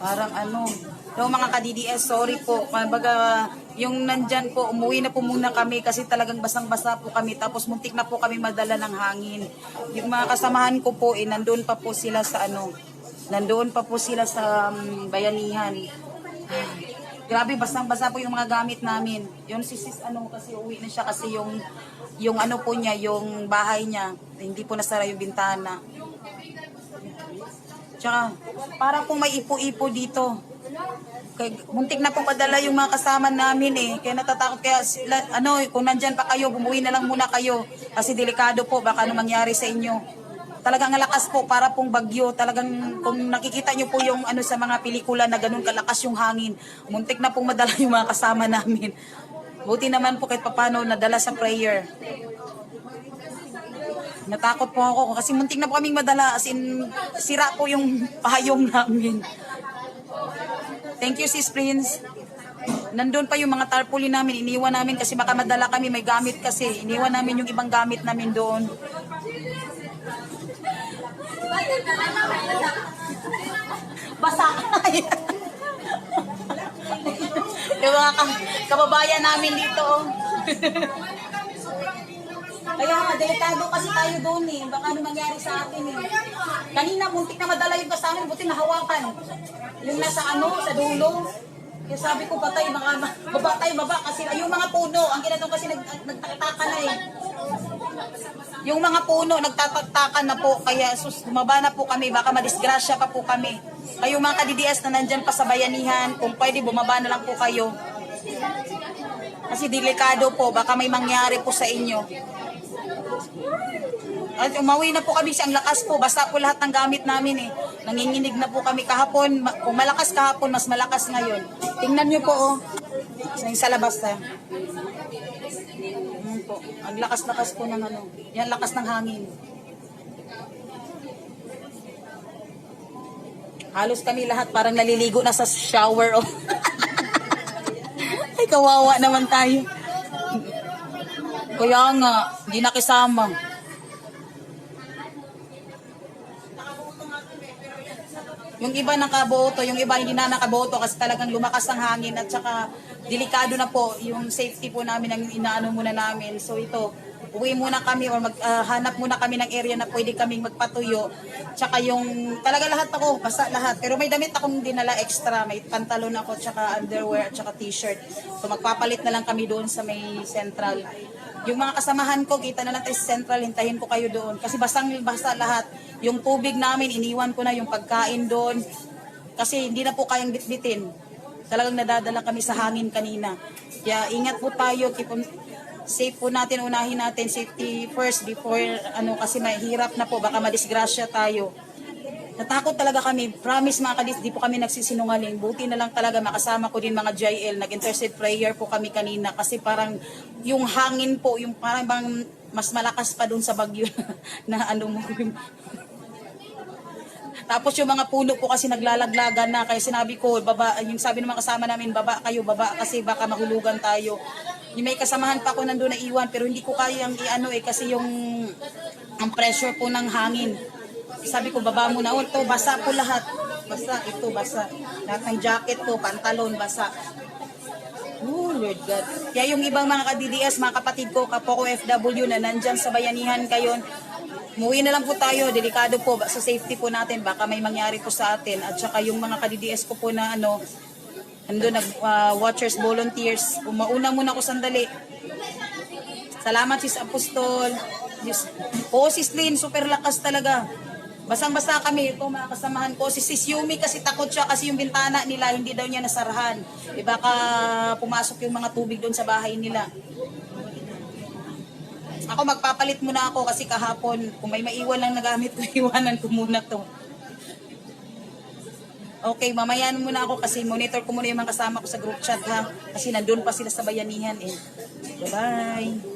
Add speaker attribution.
Speaker 1: Parang ano, no mga ka-DDS, sorry po. Kumbaga, yung nandyan po, umuwi na po muna kami kasi talagang basang-basa po kami. Tapos muntik na po kami madala ng hangin. Yung mga kasamahan ko po, eh, nandun pa po sila sa ano, nandoon pa po sila sa um, bayanihan. Grabe, basang-basa po yung mga gamit namin. Yung si sis, ano, kasi uwi na siya kasi yung, yung ano po niya, yung bahay niya, hindi po nasara yung bintana. Tsaka, para po may ipo-ipo dito. Kaya, muntik na po padala yung mga kasama namin eh. Kaya natatakot kaya sila, ano, kung nandyan pa kayo, bumuwi na lang muna kayo. Kasi delikado po, baka ano mangyari sa inyo. Talagang lakas po, para pong bagyo. Talagang, kung nakikita nyo po yung ano sa mga pelikula na ganun kalakas yung hangin, muntik na pong madala yung mga kasama namin. Buti naman po kahit papano nadala sa prayer. Natakot po ako kasi muntik na po kaming madala as in sira po yung pahayong namin. Thank you sis Prince. Nandun pa yung mga tarpaulin namin, iniwan namin kasi baka madala kami, may gamit kasi. Iniwan namin yung ibang gamit namin doon. Basa yung mga ka- kababayan namin dito. oh. Kaya nga, delikado kasi tayo doon eh. Baka ano mangyari sa atin eh. Kanina, muntik na madala yung kasama, buti nahawakan. Yung nasa ano, sa dulo. Kaya sabi ko, patay, mga baba tayo, baba. Kasi yung mga puno, ang ginanong kasi nag, nagtataka na eh. Yung mga puno, nagtataktakan na po. Kaya sus, bumaba na po kami. Baka madisgrasya pa po kami. Kayo mga ka-DDS na nandyan pa sa bayanihan, kung pwede, bumaba na lang po kayo. Kasi delikado po, baka may mangyari po sa inyo. At umawi na po kami siyang lakas po. Basta po lahat ng gamit namin eh. Nanginginig na po kami kahapon. Kung malakas kahapon, mas malakas ngayon. Tingnan nyo po oh. Sa labas na. Yan po. Ang lakas-lakas po ng ano. Yan lakas ng hangin. Halos kami lahat parang naliligo na sa shower oh. Ay kawawa naman tayo. Kaya nga, hindi nakisama. Yung iba nakaboto, yung iba hindi na nakaboto kasi talagang lumakas ang hangin at saka delikado na po yung safety po namin ang inaano muna namin. So ito, uwi muna kami or maghanap muna kami ng area na pwede kaming magpatuyo. Tsaka yung talaga lahat ako, basta lahat. Pero may damit akong dinala extra, may pantalon ako, tsaka underwear, tsaka t-shirt. So magpapalit na lang kami doon sa may central. Yung mga kasamahan ko, kita na lang tayo sa central, hintayin ko kayo doon. Kasi basang basta lahat. Yung tubig namin, iniwan ko na yung pagkain doon. Kasi hindi na po kayang bitbitin. Talagang nadadala kami sa hangin kanina. Kaya ingat po tayo, keep on, safe po natin, unahin natin safety first before ano kasi mahirap na po, baka madisgrasya tayo. Natakot talaga kami. Promise mga kadis, di po kami nagsisinungaling. Buti na lang talaga makasama ko din mga JL. Nag-intercede prayer po kami kanina kasi parang yung hangin po, yung parang bang mas malakas pa dun sa bagyo na ano mo. Tapos yung mga puno po kasi naglalaglagan na. Kaya sinabi ko, baba, yung sabi ng mga kasama namin, baba kayo, baba kasi baka mahulugan tayo. Yung may kasamahan pa ako nandun na iwan pero hindi ko kayang i-ano eh kasi yung ang pressure po ng hangin. Sabi ko, baba muna. Oh, to, basa po lahat. Basa, ito, basa. Lahat ng jacket po, pantalon, basa. Oh, Lord God. Kaya yung ibang mga ka-DDS, mga kapatid ko, kapoko FW na nandyan sa bayanihan kayo, Muwi na lang po tayo, delikado po sa safety po natin, baka may mangyari po sa atin. At saka yung mga ka-DDS ko po na ano, ando nag ah, watchers, volunteers, umauna muna ako sandali. Salamat sis Apostol. Diyos. Oo, sis Lynn, super lakas talaga. Basang-basa kami, ito mga kasamahan ko. Si Sis Yumi kasi takot siya kasi yung bintana nila, hindi daw niya nasarahan. E baka pumasok yung mga tubig doon sa bahay nila. Ako magpapalit muna ako kasi kahapon, kung may maiwan lang na gamit ko, iwanan ko muna to. Okay, mamaya na muna ako kasi monitor ko muna yung mga kasama ko sa group chat ha. Kasi nandun pa sila sa bayanihan eh. Bye-bye.